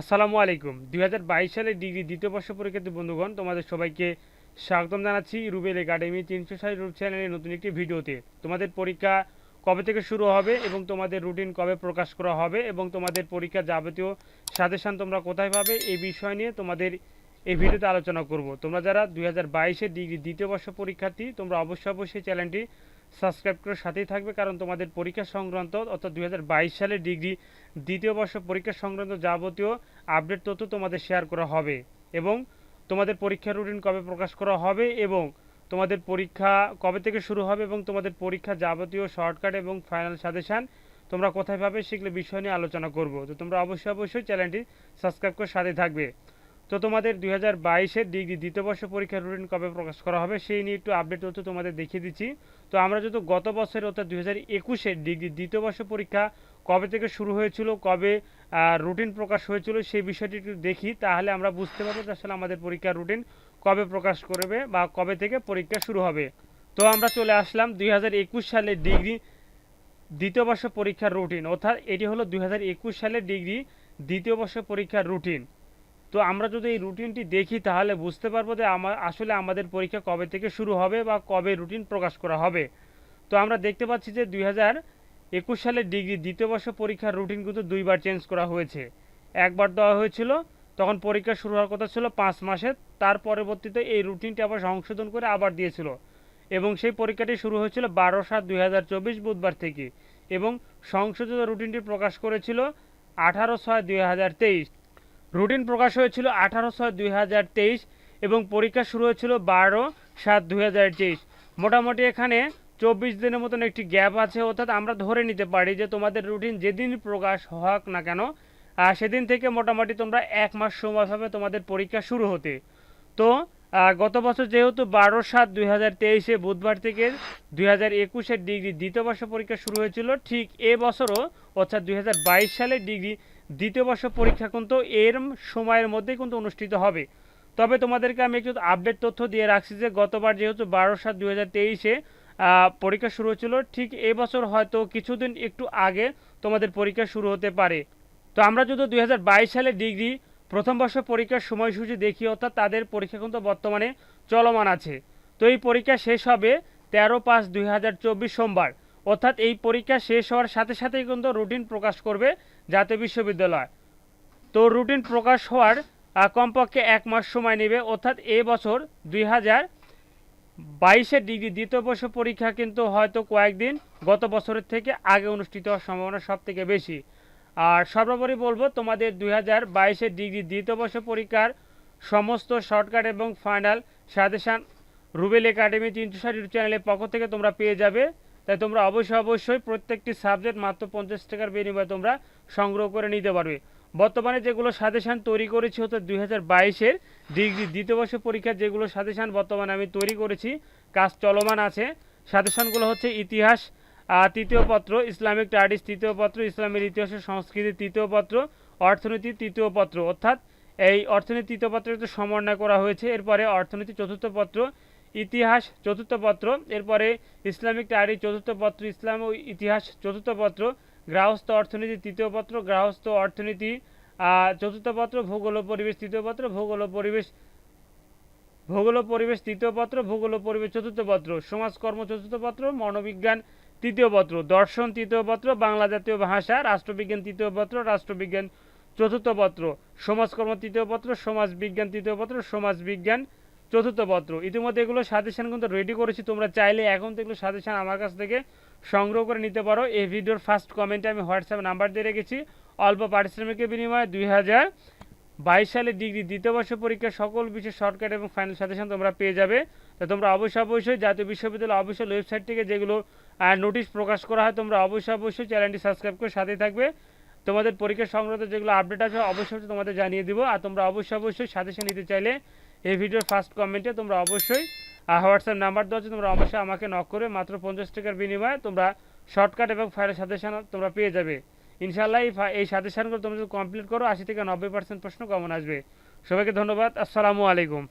আসসালামু আলাইকুম। দুই সালে ডিগ্রি দ্বিতীয় বর্ষ পরীক্ষার্থী বন্ধুগণ, তোমাদের সবাইকে স্বাগতম জানাচ্ছি রুবেল একাডেমি তিনশো ষাট রুট চ্যানেলের নতুন একটি ভিডিওতে। তোমাদের পরীক্ষা কবে থেকে শুরু হবে এবং তোমাদের রুটিন কবে প্রকাশ করা হবে এবং তোমাদের পরীক্ষার যাবতীয় সাজেশান তোমরা কোথায় পাবে এই বিষয় নিয়ে তোমাদের এই ভিডিওতে আলোচনা করব। তোমরা যারা দুই হাজার ডিগ্রি দ্বিতীয় বর্ষ পরীক্ষার্থী, তোমরা অবশ্যই অবশ্যই চ্যানেলটি সাবস্ক্রাইব করে সাথেই থাকবে, কারণ তোমাদের পরীক্ষা সংক্রান্ত অর্থাৎ দু হাজার বাইশ সালে ডিগ্রি দ্বিতীয় বর্ষ পরীক্ষা সংক্রান্ত যাবতীয় আপডেট তথ্য তোমাদের শেয়ার করা হবে এবং তোমাদের পরীক্ষার রুটিন কবে প্রকাশ করা হবে এবং তোমাদের পরীক্ষা কবে থেকে শুরু হবে এবং তোমাদের পরীক্ষা যাবতীয় শর্টকাট এবং ফাইনাল সাজেশান তোমরা কোথায় পাবে সেগুলো বিষয় নিয়ে আলোচনা করব। তো তোমরা অবশ্যই অবশ্যই চ্যানেলটি সাবস্ক্রাইব করে সাথে থাকবে। তো তোমাদের দুই হাজার বাইশের ডিগ্রি দ্বিতীয় বর্ষ পরীক্ষার রুটিন কবে প্রকাশ করা হবে, সেই নিয়ে একটু আপডেট তথ্য তোমাদের দেখিয়ে দিচ্ছি। তো আমরা যেহেতু গত বছর অর্থাৎ দুই হাজার একুশের ডিগ্রি দ্বিতীয় বর্ষ পরীক্ষা কবে থেকে শুরু হয়েছিল, কবে রুটিন প্রকাশ হয়েছিল সেই বিষয়টি একটু দেখি, তাহলে আমরা বুঝতে পারব যে আসলে আমাদের পরীক্ষার রুটিন কবে প্রকাশ করবে বা কবে থেকে পরীক্ষা শুরু হবে। তো আমরা চলে আসলাম দুই হাজার একুশ সালের ডিগ্রি দ্বিতীয় বর্ষ পরীক্ষার রুটিন অর্থাৎ এটি হলো দুই হাজার একুশ সালের ডিগ্রি দ্বিতীয় বর্ষ পরীক্ষার রুটিন তো আমরা যদি এই রুটিনটি দেখি, তাহলে বুঝতে পারব যে আসলে আমাদের পরীক্ষা কবে থেকে শুরু হবে বা কবে রুটিন প্রকাশ করা হবে। তো আমরা দেখতে পাচ্ছি যে দুই হাজার একুশ সালের ডিগ্রি দ্বিতীয় বর্ষ পরীক্ষার রুটিন কিন্তু দুইবার চেঞ্জ করা হয়েছে। একবার দেওয়া হয়েছিল, তখন পরীক্ষা শুরু হওয়ার কথা ছিল পাঁচ মাসে তার পরবর্তীতে এই রুটিনটি আবার সংশোধন করে আবার দিয়েছিল। এবং সেই পরীক্ষাটি শুরু হয়েছিল বারো সাত দুই বুধবার থেকে। এবং সংশোধিত রুটিনটি প্রকাশ করেছিল আঠারো ছয় দুই রুটিন প্রকাশ হয়েছিল আঠারো ছয় দুই হাজার তেইশ এবং পরীক্ষা শুরু হয়েছিল বারো সাত দুই হাজার তেইশ। মোটামুটি এখানে চব্বিশ দিনের মতন একটি গ্যাপ আছে, অর্থাৎ আমরা ধরে নিতে পারি যে তোমাদের রুটিন যেদিন প্রকাশ হোক না কেন সেদিন থেকে মোটামুটি তোমরা এক মাস সময় পাবে তোমাদের পরীক্ষা শুরু হতে। তো গত বছর যেহেতু বারো সাত দুই হাজার তেইশে বুধবার থেকে দুই হাজার একুশের ডিগ্রি দ্বিতীয় বর্ষ পরীক্ষা শুরু হয়েছিল, ঠিক এ বছরও, অর্থাৎ দুই হাজার বাইশ সালের ডিগ্রি দ্বিতীয় বর্ষ পরীক্ষা কিন্তু এর সময়ের মধ্যেই কিন্তু অনুষ্ঠিত হবে। তবে তোমাদেরকে আমি একটু আপডেট তথ্য দিয়ে রাখছি যে গতবার যেহেতু বারো সাত দুই হাজার তেইশে পরীক্ষা শুরু হয়েছিল, ঠিক এবছর হয়তো কিছুদিন একটু আগে তোমাদের পরীক্ষা শুরু হতে পারে। তো আমরা যদি দুই হাজার বাইশ সালে ডিগ্রি, প্রথম বর্ষ পরীক্ষার সময়সূচি দেখি, অর্থাৎ তাদের পরীক্ষা কিন্তু বর্তমানে চলমান আছে। তো এই পরীক্ষা শেষ হবে তেরো পাঁচ দুই সোমবার। অর্থাৎ এই পরীক্ষা শেষ হওয়ার সাথে সাথেই কিন্তু রুটিন প্রকাশ করবে জাতীয় বিশ্ববিদ্যালয়। তো রুটিন প্রকাশ হওয়ার কমপক্ষে এক মাস সময় নেবে। অর্থাৎ এ বছর দুই হাজার বাইশের ডিগ্রি দ্বিতীয় বর্ষ পরীক্ষা কিন্তু হয়তো কয়েকদিন গত বছরের থেকে আগে অনুষ্ঠিত হওয়ার সম্ভাবনা সব থেকে বেশি। আর সর্বোপরি বলব, তোমাদের দুই হাজার বাইশের ডিগ্রি দ্বিতীয় বর্ষ পরীক্ষার সমস্ত শর্টকাট এবং ফাইনাল সাজেশান রুবেল একাডেমি তিনশো ষাট ইউটিউব চ্যানেলের পক্ষ থেকে তোমরা পেয়ে যাবে। তাই তোমরা অবশ্যই অবশ্যই প্রত্যেকটি সাবজেক্ট মাত্র পঞ্চাশ টাকার বিনিময়ে তোমরা সংগ্রহ করে নিতে পারবে। বর্তমানে যেগুলো সাজেশান তৈরি করেছি হতো দুই হাজার বাইশের ডিগ্রি দ্বিতীয় বর্ষ পরীক্ষার যেগুলো সাজেশান বর্তমানে আমি তৈরি করেছি, কাজ চলমান আছে। সাজেশানগুলো হচ্ছে ইতিহাস তৃতীয় পত্র, ইসলামিক স্টাডিজ তৃতীয় পত্র, ইসলামের ইতিহাসের সংস্কৃতি তৃতীয় পত্র, অর্থনীতি তৃতীয় পত্র। অর্থাৎ এই অর্থনীতি তৃতীয় পত্রের সমন্বয় করা হয়েছে। এরপরে অর্থনীতি চতুর্থ পত্র ইতিহাস চতুর্থ পত্র, এরপরে ইসলামিক স্টাডিজ চতুর্থ পত্র, ইসলাম ও ইতিহাস চতুর্থ পত্র গ্রাহস্থ অর্থনীতি তৃতীয় পত্র গ্রাহস্থ অর্থনীতি চতুর্থ পত্র, ভূগোল পরিবেশ তৃতীয় পত্র, ভূগোল পরিবেশ ভূগোল পরিবেশ তৃতীয় পত্র, ভূগোল পরিবেশ চতুর্থ পত্র, সমাজকর্ম চতুর্থ পত্র, মনোবিজ্ঞান তৃতীয় পত্র, দর্শন তৃতীয় পত্র, বাংলা জাতীয় ভাষা, রাষ্ট্রবিজ্ঞান তৃতীয় পত্র, রাষ্ট্রবিজ্ঞান চতুর্থ পত্র, সমাজকর্ম তৃতীয় পত্র, সমাজবিজ্ঞান তৃতীয় পত্র, সমাজবিজ্ঞান চতুর্থ পত্র। ইতিমধ্যে এগুলো সাজেশান কিন্তু রেডি করেছি, তোমরা চাইলে এখন তো এগুলো সাজেশন আমার কাছ থেকে সংগ্রহ করে নিতে পারো। এই ভিডিওর ফার্স্ট কমেন্টে আমি হোয়াটসঅ্যাপ নাম্বার দিয়ে রেখেছি। অল্প পারিশ্রমিকের বিনিময়ে দুই হাজার বাইশ সালে ডিগ্রি দ্বিতীয় বর্ষ পরীক্ষার সকল বিষয় শর্টকাট এবং ফাইনাল সাজেশন তোমরা পেয়ে যাবে। তো তোমরা অবশ্যই অবশ্যই জাতীয় বিশ্ববিদ্যালয় অবশ্যই ওয়েবসাইট থেকে যেগুলো নোটিশ প্রকাশ করা হয়, তোমরা অবশ্যই অবশ্যই চ্যানেলটি সাবস্ক্রাইব করে সাথেই থাকবে। তোমাদের পরীক্ষা সংক্রান্ত যেগুলো আপডেট আছে, অবশ্যই তোমাদের জানিয়ে দিব। আর তোমরা অবশ্যই অবশ্যই সাজেশন নিতে চাইলে এই ভিডিওর ফার্স্ট কমেন্টে তোমরা অবশ্যই হোয়াটসঅ্যাপ নাম্বার দেওয়া তোমরা অবশ্যই আমাকে নক করে মাত্র পঞ্চাশ টাকার বিনিময়ে তোমরা শর্টকাট এবং ফাইলের সাজেশন তোমরা পেয়ে যাবে। ইনশাআল্লাহ এই সাজেশনগুলো তোমরা যদি কমপ্লিট করো, আশি থেকে নব্বই পার্সেন্ট প্রশ্ন কমন আসবে। সবাইকে ধন্যবাদ, আসসালামু আলাইকুম।